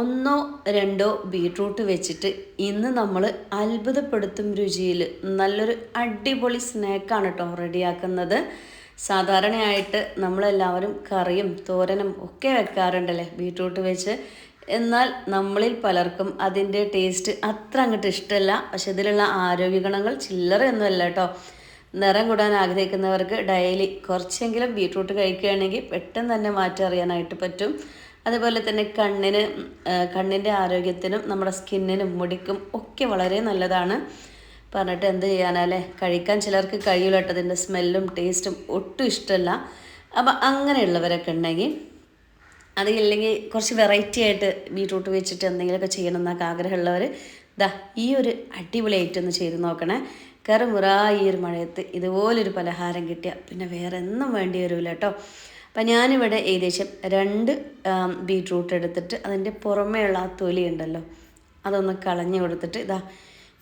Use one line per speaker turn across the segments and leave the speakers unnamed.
ഒന്നോ രണ്ടോ ബീട്രൂട്ട് വെച്ചിട്ട് ഇന്ന് നമ്മൾ അത്ഭുതപ്പെടുത്തും രുചിയിൽ നല്ലൊരു അടിപൊളി സ്നാക്കാണ് കേട്ടോ റെഡിയാക്കുന്നത്. സാധാരണയായിട്ട് നമ്മളെല്ലാവരും കറിയും തോരനും ഒക്കെ വെക്കാറുണ്ടല്ലേ ബീട്രൂട്ട് വെച്ച്. എന്നാൽ നമ്മളിൽ പലർക്കും അതിന്റെ ടേസ്റ്റ് അത്ര അങ്ങോട്ട് ഇഷ്ടമല്ല പക്ഷെ ഇതിലുള്ള ആരോഗ്യ ഗുണങ്ങൾ ചില്ലറയൊന്നുമല്ല കേട്ടോ നിറം കൂടാൻ ആഗ്രഹിക്കുന്നവർക്ക് ഡെയിലി കുറച്ചെങ്കിലും ബീട്രൂട്ട് കഴിക്കുകയാണെങ്കിൽ പെട്ടെന്ന് തന്നെ മാറ്റം അറിയാനായിട്ട് പറ്റും. അതുപോലെ തന്നെ കണ്ണിന് കണ്ണിന്റെ ആരോഗ്യത്തിനും നമ്മുടെ സ്കിന്നിനും മുടിക്കും ഒക്കെ വളരെ നല്ലതാണ്. പറഞ്ഞിട്ട് എന്ത് ചെയ്യാനല്ലേ കഴിക്കാൻ ചിലർക്ക് അതിന്റെ സ്മെല്ലും ടേസ്റ്റും ഒട്ടും ഇഷ്ടമല്ല. അപ്പം അങ്ങനെയുള്ളവരൊക്കെ ഉണ്ടെങ്കിൽ അതില്ലെങ്കിൽ കുറച്ച് വെറൈറ്റി ആയിട്ട് ബീട്രൂട്ട് വെച്ചിട്ട് എന്തെങ്കിലുമൊക്കെ ചെയ്യണം എന്നൊക്കെ ആഗ്രഹമുള്ളവർ ദാ ഈ ഒരു അടിപൊളി ഐറ്റം ഒന്ന് ചെയ്ത് നോക്കണേ. കറുമുറ ഈ ഒരു മഴയത്ത് ഇതുപോലൊരു പലഹാരം കിട്ടിയ പിന്നെ വേറെ എന്നും വേണ്ടി വരില്ല കേട്ടോ. അപ്പം ഞാനിവിടെ ഏകദേശം രണ്ട് ബീട്രൂട്ട് എടുത്തിട്ട് അതിന്റെ പുറമേയുള്ള ആ തൊലി ഉണ്ടല്ലോ അതൊന്ന് കളഞ്ഞു കൊടുത്തിട്ട് ഇതാ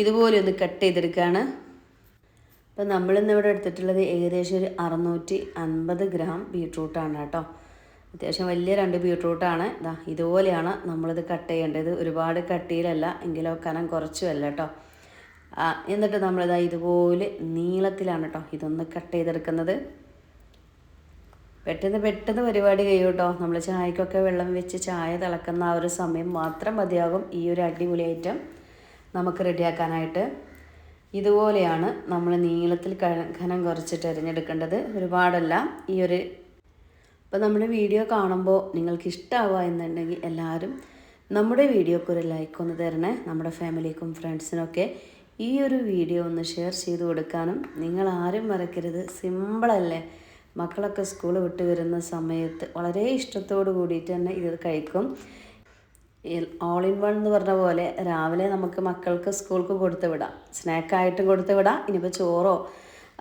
ഇതുപോലെ ഒന്ന് കട്ട് ചെയ്തെടുക്കുകയാണ് അപ്പം നമ്മളിന്ന് ഇവിടെ എടുത്തിട്ടുള്ളത് ഏകദേശം ഒരു അറുന്നൂറ്റി അൻപത് ഗ്രാം ബീട്രൂട്ടാണ് കേട്ടോ. അത്യാവശ്യം വലിയ രണ്ട് ബീട്രൂട്ടാണ്. ഇതാ ഇതുപോലെയാണ് നമ്മളിത് കട്ട് ചെയ്യേണ്ടത്. ഒരുപാട് കട്ടിയിലല്ല എങ്കിലോ കനം കുറച്ചുമല്ല കേട്ടോ. എന്നിട്ട് നമ്മളിതാ ഇതുപോലെ നീളത്തിലാണ് കേട്ടോ ഇതൊന്ന് കട്ട് ചെയ്തെടുക്കുന്നത്. പെട്ടെന്ന് പെട്ടെന്ന് പരിപാടി കഴിയും കേട്ടോ നമ്മൾ ചായക്കൊക്കെ വെള്ളം വെച്ച് ചായ തിളക്കുന്ന ആ ഒരു സമയം മാത്രം മതിയാകും ഈ ഒരു അടിപൊളി ഐറ്റം നമുക്ക് റെഡിയാക്കാനായിട്ട്. ഇതുപോലെയാണ് നമ്മൾ നീളത്തിൽ ഘനം കുറച്ചിട്ട് അരിഞ്ഞെടുക്കേണ്ടത്. ഒരുപാടല്ല ഈ ഒരു അപ്പോൾ നമ്മുടെ വീഡിയോ കാണുമ്പോൾ നിങ്ങൾക്ക് ഇഷ്ടമാവുക എന്നുണ്ടെങ്കിൽ എല്ലാവരും നമ്മുടെ വീഡിയോക്ക് ഒരു ലൈക്ക് ഒന്ന് തരണേ. നമ്മുടെ ഫാമിലിക്കും ഫ്രണ്ട്സിനൊക്കെ ഈ ഒരു വീഡിയോ ഒന്ന് ഷെയർ ചെയ്ത് കൊടുക്കാനും നിങ്ങൾ ആരും മറക്കരുത്. സിമ്പിളല്ലേ? മക്കളൊക്കെ സ്കൂൾ വിട്ട് വരുന്ന സമയത്ത് വളരെ ഇഷ്ടത്തോട് കൂടിയിട്ട് തന്നെ ഇത് കഴിക്കും. ഓൾ ഇൻ വൺ എന്ന് പറഞ്ഞ പോലെ രാവിലെ നമുക്ക് മക്കൾക്ക് സ്കൂൾക്ക് കൊടുത്തു വിടാം. സ്നാക്കായിട്ടും കൊടുത്തു വിടാം. ഇനിയിപ്പോൾ ചോറോ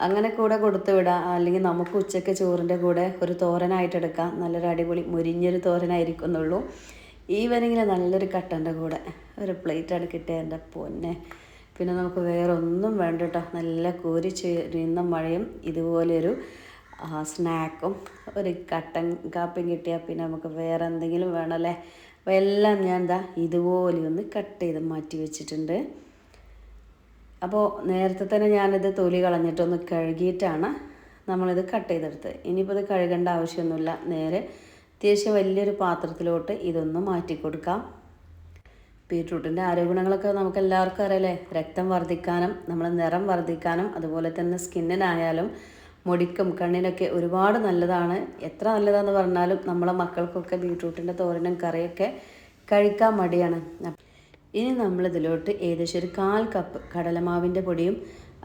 അങ്ങനെ കൂടെ കൊടുത്തു വിടാം. അല്ലെങ്കിൽ നമുക്ക് ഉച്ചയ്ക്ക് ചോറിന്റെ കൂടെ ഒരു തോരനായിട്ട് എടുക്കാം. നല്ലൊരു അടിപൊളി മുരിഞ്ഞൊരു തോരനായിരിക്കും എന്നുള്ളൂ. ഈവനിങ്ങിൽ നല്ലൊരു കട്ടന്റെ കൂടെ ഒരു പ്ലേറ്റാണ് കിട്ടിയത് എന്റെ പൊന്നെ. പിന്നെ നമുക്ക് വേറെ ഒന്നും വേണ്ട കേട്ടോ. നല്ല കോരി ചെയ്യുന്ന മഴയും ഇതുപോലെയൊരു സ്നാക്കും ഒരു കട്ടൻ കാപ്പിയും കിട്ടിയാൽ പിന്നെ നമുക്ക് വേറെ എന്തെങ്കിലും വേണമല്ലേ? അപ്പോൾ എല്ലാം ഞാൻ എന്താ ഇതുപോലെ ഒന്ന് കട്ട് ചെയ്ത് മാറ്റി വെച്ചിട്ടുണ്ട്. അപ്പോൾ നേരത്തെ തന്നെ ഞാനിത് തൊലി കളഞ്ഞിട്ടൊന്ന് കഴുകിയിട്ടാണ് നമ്മളിത് കട്ട് ചെയ്തെടുത്തത്. ഇനിയിപ്പോൾ ഇത് കഴുകേണ്ട ആവശ്യമൊന്നുമില്ല. നേരെ അത്യാവശ്യം വലിയൊരു പാത്രത്തിലോട്ട് ഇതൊന്ന് മാറ്റി കൊടുക്കാം. ബീട്രൂട്ടിന്റെ ആരോഗ്യഗുണങ്ങളൊക്കെ നമുക്ക് എല്ലാവർക്കും അറിയാലേ? രക്തം വർദ്ധിക്കാനും നമ്മൾ നിറം വർദ്ധിക്കാനും അതുപോലെ തന്നെ സ്കിന്നിനായാലും മുടിക്കും കണ്ണിനൊക്കെ ഒരുപാട് നല്ലതാണ്. എത്ര നല്ലതാണെന്ന് പറഞ്ഞാലും നമ്മളെ മക്കൾക്കൊക്കെ ബീട്രൂട്ടിന്റെ തോരനും കറിയൊക്കെ കഴിക്കാൻ മടിയാണ്. ഇനി നമ്മൾ ഇതിലോട്ട് ഏകദേശം ഒരു കാൽ കപ്പ് കടലമാവിന്റെ പൊടിയും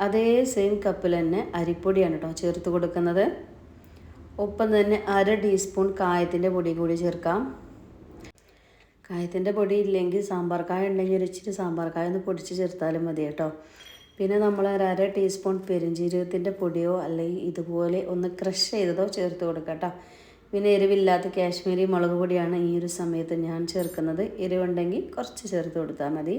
അതേ സെയിം കപ്പിൽ തന്നെ അരിപ്പൊടിയാണ് കേട്ടോ ചേർത്ത് കൊടുക്കുന്നത്. ഒപ്പം തന്നെ അര ടീസ്പൂൺ കായത്തിന്റെ പൊടി കൂടി ചേർക്കാം. കായത്തിന്റെ പൊടി ഇല്ലെങ്കിൽ സാമ്പാർ കായ ഉണ്ടെങ്കിൽ ഒരു ഇച്ചിരി സാമ്പാർ കായ ഒന്ന് പൊടിച്ച് ചേർത്താലും മതി കേട്ടോ. പിന്നെ നമ്മൾ ഒരു അര ടീസ്പൂൺ പെരുംജീരകത്തിന്റെ പൊടിയോ അല്ലെങ്കിൽ ഇതുപോലെ ഒന്ന് ക്രഷ് ചെയ്തതോ ചേർത്ത് കൊടുക്കാം കേട്ടോ പിന്നെ എരിവില്ലാത്ത കാശ്മീരി മുളക് പൊടിയാണ് ഈ ഒരു സമയത്ത് ഞാൻ ചേർക്കുന്നത്. എരിവുണ്ടെങ്കിൽ കുറച്ച് ചേർത്ത് കൊടുത്താൽ മതി.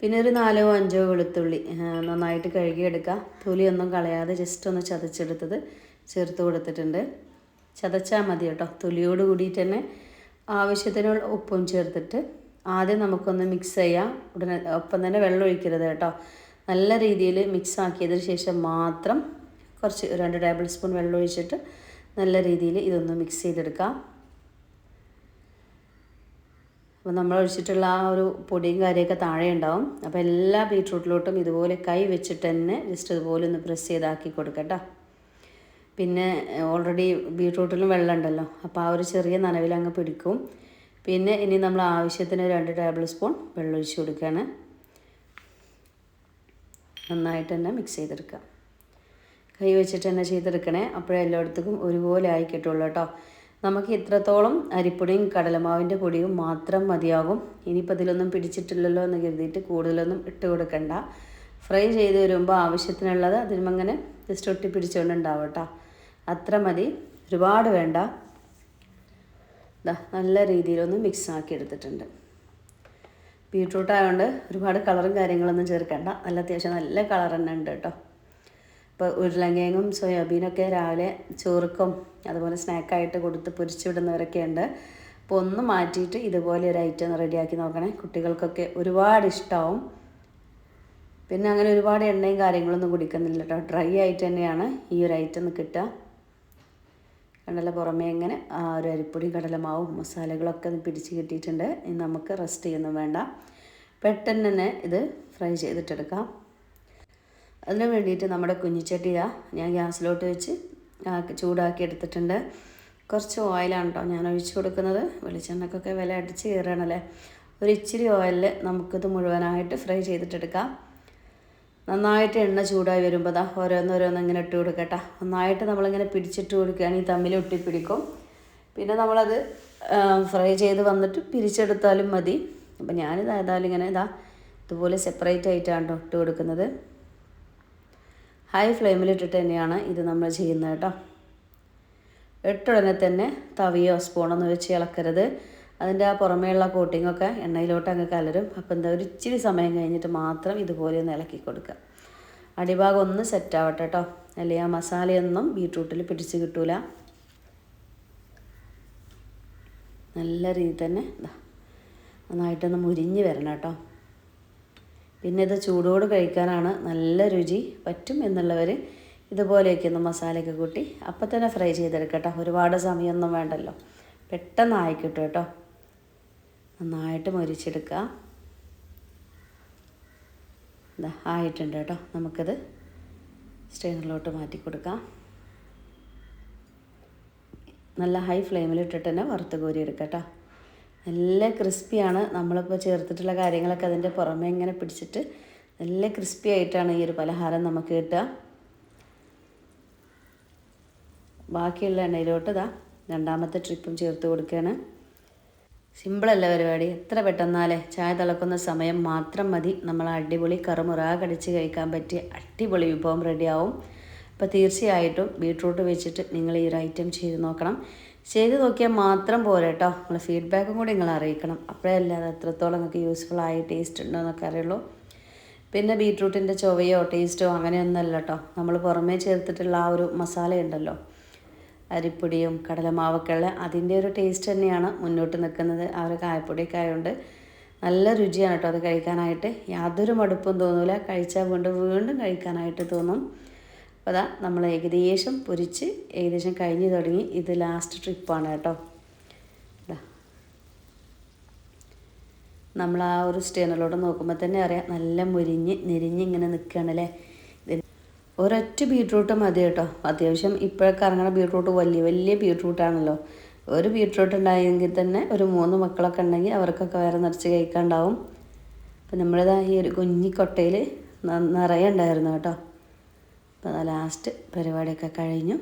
പിന്നെ ഒരു നാലോ അഞ്ചോ വെളുത്തുള്ളി നന്നായിട്ട് കഴുകിയെടുക്കുക തൊലിയൊന്നും കളയാതെ ജസ്റ്റ് ഒന്ന് ചതച്ചെടുത്തത് ചേർത്ത് കൊടുത്തിട്ടുണ്ട്. ചതച്ചാൽ മതി കേട്ടോ. തൊലിയോട് കൂടിയിട്ട് തന്നെ ആവശ്യത്തിനുള്ള ഉപ്പും ചേർത്തിട്ട് ആദ്യം നമുക്കൊന്ന് മിക്സ് ചെയ്യാം. ഉടനെ ഒപ്പം തന്നെ വെള്ളം ഒഴിക്കരുത് കേട്ടോ. നല്ല രീതിയിൽ മിക്സ് ആക്കിയതിന് ശേഷം മാത്രം കുറച്ച് രണ്ട് ടേബിൾ സ്പൂൺ വെള്ളം ഒഴിച്ചിട്ട് നല്ല രീതിയിൽ ഇതൊന്ന് മിക്സ് ചെയ്തെടുക്കാം. അപ്പോൾ നമ്മൾ ഒഴിച്ചിട്ടുള്ള ആ ഒരു പൊടിയും കാര്യമൊക്കെ താഴെ ഉണ്ടാവും. അപ്പോൾ എല്ലാ ബീട്രൂട്ടിലോട്ടും ഇതുപോലെ കൈ വെച്ചിട്ട് തന്നെ ജസ്റ്റ് ഇതുപോലെ ഒന്ന് പ്രസ് ചെയ്താക്കി കൊടുക്കട്ടോ പിന്നെ ഓൾറെഡി ബീട്രൂട്ടിലും വെള്ളം ഉണ്ടല്ലോ. അപ്പോൾ ആ ഒരു ചെറിയ നനവിൽ അങ്ങ് പിടിക്കും. പിന്നെ ഇനി നമ്മൾ ആവശ്യത്തിന് രണ്ട് ടേബിൾ സ്പൂൺ വെള്ളം കൊടുക്കുകയാണ്. നന്നായിട്ട് തന്നെ മിക്സ് ചെയ്തെടുക്കുക. കൈ വെച്ചിട്ട് തന്നെ ചെയ്തെടുക്കണേ. അപ്പോഴേ എല്ലായിടത്തേക്കും ഒരുപോലെ ആയി കിട്ടുള്ളൂ കേട്ടോ. നമുക്ക് ഇത്രത്തോളം അരിപ്പൊടിയും കടലമാവിന്റെ പൊടിയും മാത്രം മതിയാകും. ഇനിയിപ്പോൾ ഇതിലൊന്നും പിടിച്ചിട്ടില്ലല്ലോ എന്ന് കരുതിയിട്ട് കൂടുതലൊന്നും ഇട്ട് കൊടുക്കണ്ട. ഫ്രൈ ചെയ്ത് വരുമ്പോൾ ആവശ്യത്തിനുള്ളത് അതിനുമങ്ങനെ ജസ്റ്റ് ഒട്ടി പിടിച്ചുകൊണ്ട് കേട്ടോ. അത്ര മതി. ഒരുപാട് വേണ്ട. നല്ല രീതിയിലൊന്ന് മിക്സ് ആക്കി എടുത്തിട്ടുണ്ട് ബീട്രൂട്ട് ആയതുകൊണ്ട് ഒരുപാട് കളറും കാര്യങ്ങളൊന്നും ചേർക്കണ്ട. നല്ല അത്യാവശ്യം നല്ല കളർ തന്നെ ഉണ്ട് കേട്ടോ ഇപ്പോൾ ഉരുളങ്കിഴങ്ങും സോയാബീനൊക്കെ രാവിലെ ചോറുക്കും അതുപോലെ സ്നാക്കായിട്ട് കൊടുത്ത് പൊരിച്ചു വിടുന്നവരൊക്കെ ഉണ്ട്. അപ്പോൾ ഒന്ന് മാറ്റിയിട്ട് ഇതുപോലെ ഒരു ഐറ്റം റെഡിയാക്കി നോക്കണേ. കുട്ടികൾക്കൊക്കെ ഒരുപാട് ഇഷ്ടമാവും പിന്നെ അങ്ങനെ ഒരുപാട് എണ്ണയും കാര്യങ്ങളൊന്നും കുടിക്കുന്നില്ല കേട്ടോ ഡ്രൈ ആയിട്ട് തന്നെയാണ് ഈ ഒരു ഐറ്റം കിട്ടുക. കണ്ടല്ല പുറമേ ഇങ്ങനെ ആ ഒരു അരിപ്പൊടി കടലമാവും മസാലകളൊക്കെ പിടിച്ച് കിട്ടിയിട്ടുണ്ട്. ഇനി നമുക്ക് റെസ്റ്റ് ചെയ്യുന്നു വേണ്ട. പെട്ടെന്ന് തന്നെ ഇത് ഫ്രൈ ചെയ്തിട്ടെടുക്കാം. അതിന് വേണ്ടിയിട്ട് നമ്മുടെ കുഞ്ഞിച്ചട്ടിയാണ് ഞാൻ ഗ്യാസിലോട്ട് വെച്ച് ചൂടാക്കി എടുത്തിട്ടുണ്ട്. കുറച്ച് ഓയിലാണ് കേട്ടോ ഞാൻ ഒഴിച്ചു കൊടുക്കുന്നത്. വെളിച്ചെണ്ണക്കൊക്കെ വില അടിച്ച് കയറണല്ലേ ഒരു ഇച്ചിരി ഓയിലിൽ നമുക്കിത് മുഴുവനായിട്ട് ഫ്രൈ ചെയ്തിട്ടെടുക്കാം. നന്നായിട്ട് എണ്ണ ചൂടായി വരുമ്പോൾ ദാ ഓരോന്നോരോന്ന് ഇങ്ങനെ ഇട്ട് കൊടുക്കട്ടെ നന്നായിട്ട് നമ്മളിങ്ങനെ പിടിച്ചിട്ട് കൊടുക്കുകയാണെങ്കിൽ തമ്മിൽ ഒട്ടിപ്പിടിക്കും. പിന്നെ നമ്മളത് ഫ്രൈ ചെയ്ത് വന്നിട്ട് പിരിച്ചെടുത്താലും മതി. അപ്പം ഞാനിത് ഏതായാലും ഇങ്ങനെ ഇതാ ഇതുപോലെ സെപ്പറേറ്റ് ആയിട്ടാണ് ഇട്ട് കൊടുക്കുന്നത്. ഹൈ ഫ്ലെയിമിലിട്ടിട്ട് തന്നെയാണ് ഇത് നമ്മൾ ചെയ്യുന്നത് കേട്ടോ. ഇട്ടുടനെ തന്നെ തവിയോ സ്പൂണൊന്നും വെച്ച് ഇളക്കരുത്. അതിന്റെ ആ പുറമേയുള്ള കോട്ടിങ്ങൊക്കെ എണ്ണയിലോട്ട് അങ്ങ് കലരും. അപ്പം എന്താ ഒരു ഇച്ചിരി സമയം കഴിഞ്ഞിട്ട് മാത്രം ഇതുപോലെ ഒന്ന് ഇളക്കി കൊടുക്കുക. അടിഭാഗം ഒന്ന് സെറ്റാവട്ടെ കേട്ടോ അല്ലെങ്കിൽ ആ മസാലയൊന്നും ബീട്രൂട്ടിൽ പിടിച്ച് കിട്ടൂല. നല്ല രീതി തന്നെ ഇതാ നന്നായിട്ടൊന്ന് മുരിഞ്ഞ് വരണം കേട്ടോ പിന്നെ ഇത് ചൂടോട് കഴിക്കാനാണ് നല്ല രുചി പറ്റും എന്നുള്ളവർ ഇതുപോലെയൊക്കെ ഒന്ന് മസാലയൊക്കെ കൂട്ടി അപ്പം തന്നെ ഫ്രൈ ചെയ്തെടുക്കട്ടോ. ഒരുപാട് സമയമൊന്നും വേണ്ടല്ലോ. പെട്ടെന്ന് ആയിക്കിട്ടും കേട്ടോ നന്നായിട്ട് മൊരിച്ചെടുക്കുക. ആയിട്ടുണ്ട് കേട്ടോ. നമുക്കത് സ്റ്റെയിനറിലോട്ട് മാറ്റി കൊടുക്കാം. നല്ല ഹൈ ഫ്ലെയിമിൽ ഇട്ടിട്ട് തന്നെ വറുത്ത് കോരി എടുക്കാം കേട്ടോ. നല്ല ക്രിസ്പിയാണ്. നമ്മളിപ്പോൾ ചേർത്തിട്ടുള്ള കാര്യങ്ങളൊക്കെ അതിന്റെ പുറമെ ഇങ്ങനെ പിടിച്ചിട്ട് നല്ല ക്രിസ്പി ആയിട്ടാണ് ഈ ഒരു പലഹാരം നമുക്ക് കിട്ടുക. ബാക്കിയുള്ള എണ്ണയിലോട്ട് ഇതാ രണ്ടാമത്തെ ട്രിപ്പും ചേർത്ത് കൊടുക്കുകയാണ്. സിമ്പിളല്ല പരിപാടി. എത്ര പെട്ടെന്നാലേ ചായ തിളക്കുന്ന സമയം മാത്രം മതി. നമ്മൾ അടിപൊളി കറുമുറ കടിച്ച് കഴിക്കാൻ പറ്റിയ അടിപൊളി വിഭവം റെഡിയാവും. അപ്പോൾ തീർച്ചയായിട്ടും ബീട്രൂട്ട് വെച്ചിട്ട് നിങ്ങൾ ഈ ഒരു ഐറ്റം ചെയ്ത് നോക്കണം. ചെയ്ത് നോക്കിയാൽ മാത്രം പോരാ കേട്ടോ നിങ്ങൾ ഫീഡ്ബാക്കും കൂടി നിങ്ങൾ അറിയിക്കണം. അപ്പോഴല്ലേ അത് എത്രത്തോളം നിങ്ങൾക്ക് യൂസ്ഫുൾ ആയി ടേസ്റ്റ് ഉണ്ടോ എന്നൊക്കെ അറിയുള്ളൂ. പിന്നെ ബീട്രൂട്ടിന്റെ ചൊവയോ ടേസ്റ്റോ അങ്ങനെയൊന്നുമല്ല കേട്ടോ നമ്മൾ പുറമേ ചേർത്തിട്ടുള്ള ആ ഒരു മസാല ഉണ്ടല്ലോ അരിപ്പൊടിയും കടലമാവൊക്കെ ഉള്ള അതിന്റെ ഒരു ടേസ്റ്റ് തന്നെയാണ് മുന്നോട്ട് നിൽക്കുന്നത്. ആ ഒരു കായപ്പൊടിയൊക്കെ ആയതുകൊണ്ട് നല്ല രുചിയാണ് കേട്ടോ അത് കഴിക്കാനായിട്ട്. യാതൊരു മടുപ്പും തോന്നില്ല കഴിച്ചാൽ വീണ്ടും വീണ്ടും കഴിക്കാനായിട്ട് തോന്നും. അപ്പോൾ അതാ നമ്മൾ ഏകദേശം പൊരിച്ച് ഏകദേശം കഴിഞ്ഞ് തുടങ്ങി. ഇത് ലാസ്റ്റ് ട്രിപ്പാണ് കേട്ടോ. നമ്മൾ ആ ഒരു സ്റ്റേണലോട് നോക്കുമ്പോൾ തന്നെ അറിയാം. നല്ല മുരിഞ്ഞ് നെരിഞ്ഞ് ഇങ്ങനെ നിൽക്കുകയാണല്ലേ? ഒരൊറ്റ ബീട്രൂട്ട് മതി കേട്ടോ. അത്യാവശ്യം ഇപ്പോഴൊക്കെ ഇറങ്ങുന്ന ബീട്രൂട്ട് വലിയ വലിയ ബീട്രൂട്ടാണല്ലോ ഒരു ബീട്രൂട്ട് ഉണ്ടായെങ്കിൽ തന്നെ ഒരു മൂന്ന് മക്കളൊക്കെ ഉണ്ടെങ്കിൽ അവർക്കൊക്കെ വേറെ നിറച്ച് കഴിക്കാണ്ടാവും അപ്പം നമ്മളിതാ ഈ ഒരു കുഞ്ഞി കൊട്ടയിൽ നിറയെ ഉണ്ടായിരുന്നു കേട്ടോ. അപ്പം ലാസ്റ്റ് പരിപാടിയൊക്കെ കഴിഞ്ഞു.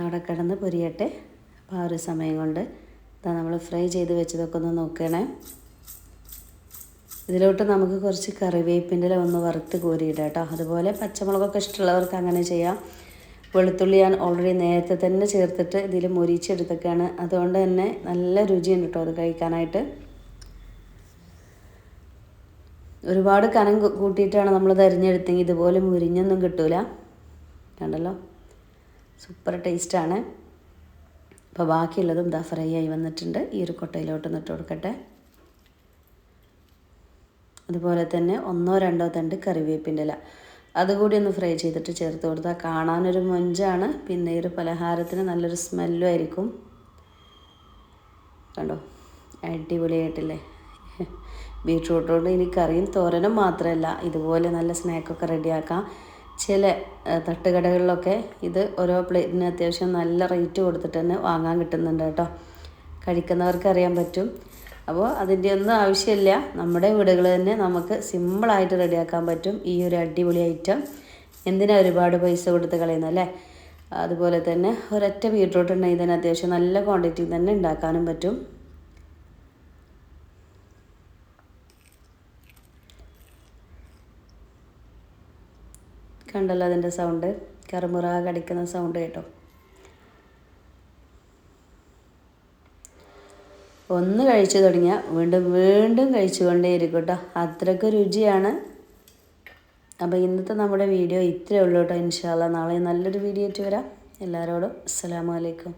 അവിടെ കിടന്ന് പൊരിയട്ടെ. അപ്പോൾ ആ ഒരു സമയം കൊണ്ട് ഇതാ നമ്മൾ ഫ്രൈ ചെയ്ത് വെച്ചതൊക്കെ ഒന്ന് നോക്കണേ. ഇതിലോട്ട് നമുക്ക് കുറച്ച് കറിവേപ്പിന്റെ ഒന്ന് വറുത്ത് കോരിയിടാം കേട്ടോ. അതുപോലെ പച്ചമുളകൊക്കെ ഇഷ്ടമുള്ളവർക്ക് അങ്ങനെ ചെയ്യാം. വെളുത്തുള്ളി ഞാൻ ഓൾറെഡി നേരത്തെ തന്നെ ചേർത്തിട്ട് ഇതിൽ മൊരിച്ചെടുത്തൊക്കെയാണ് അതുകൊണ്ട് തന്നെ നല്ല രുചിയുണ്ട് കേട്ടോ അത് കഴിക്കാനായിട്ട്. ഒരുപാട് കനം കൂട്ടിയിട്ടാണ് നമ്മൾ തിരഞ്ഞെടുത്തെങ്കിൽ ഇതുപോലെ മുരിഞ്ഞൊന്നും കിട്ടൂല. കണ്ടല്ലോ? സൂപ്പർ ടേസ്റ്റാണ് അപ്പോൾ ബാക്കിയുള്ളതും ദ ഫ്രൈ ആയി വന്നിട്ടുണ്ട്. ഈ ഒരു കൊട്ടയിലോട്ട് ഇട്ട് കൊടുക്കട്ടെ. അതുപോലെ തന്നെ ഒന്നോ രണ്ടോ തണ്ട് കറിവേപ്പിന്റെ ഇല. അതുകൂടി ഒന്ന് ഫ്രൈ ചെയ്തിട്ട് ചേർത്ത് കൊടുത്താൽ കാണാനൊരു മൊഞ്ചാണ്. പിന്നെ ഈ ഒരു പലഹാരത്തിന് നല്ലൊരു സ്മെല്ലും ആയിരിക്കും. കണ്ടോ? അടിപൊളിയായിട്ടില്ലേ? ബീട്രൂട്ട് കൊണ്ട് ഇനി കറിയും തോരനും മാത്രമല്ല ഇതുപോലെ നല്ല സ്നാക്കൊക്കെ റെഡിയാക്കാം. ചില തട്ടുകടകളിലൊക്കെ ഇത് ഓരോ പ്ലേറ്റിന് അത്യാവശ്യം നല്ല റേറ്റ് കൊടുത്തിട്ട് തന്നെ വാങ്ങാൻ കിട്ടുന്നുണ്ട് കേട്ടോ. കഴിക്കുന്നവർക്ക് അറിയാൻ പറ്റും. അപ്പോൾ അതിന്റെ ഒന്നും ആവശ്യമില്ല. നമ്മുടെ വീടുകൾ തന്നെ നമുക്ക് സിമ്പിളായിട്ട് റെഡിയാക്കാൻ പറ്റും ഈ ഒരു അടിപൊളി ഐറ്റം എന്തിനാ ഒരുപാട് പൈസ കൊടുത്ത് കളയുന്നത് അല്ലേ? അതുപോലെ തന്നെ ഒരൊറ്റ ബീട്രൂട്ട് ഉണ്ടെങ്കിൽ തന്നെ അത്യാവശ്യം നല്ല ക്വാണ്ടിറ്റി തന്നെ ഉണ്ടാക്കാനും പറ്റും. കണ്ടല്ലോ അതിന്റെ സൗണ്ട് കറുമുറ കടിക്കുന്ന സൗണ്ട് കേട്ടോ. ഒന്ന് കഴിച്ചു തുടങ്ങിയാൽ വീണ്ടും വീണ്ടും കഴിച്ചുകൊണ്ടേയിരിക്കും കേട്ടോ അത്രയ്ക്ക് രുചിയാണ്. അപ്പോൾ ഇന്നത്തെ നമ്മുടെ വീഡിയോ ഇത്രയേ ഉള്ളൂ കേട്ടോ. ഇൻഷാല്ല നാളെ നല്ലൊരു വീഡിയോ ആയിട്ട് വരാം. എല്ലാവരോടും അലൈക്കും.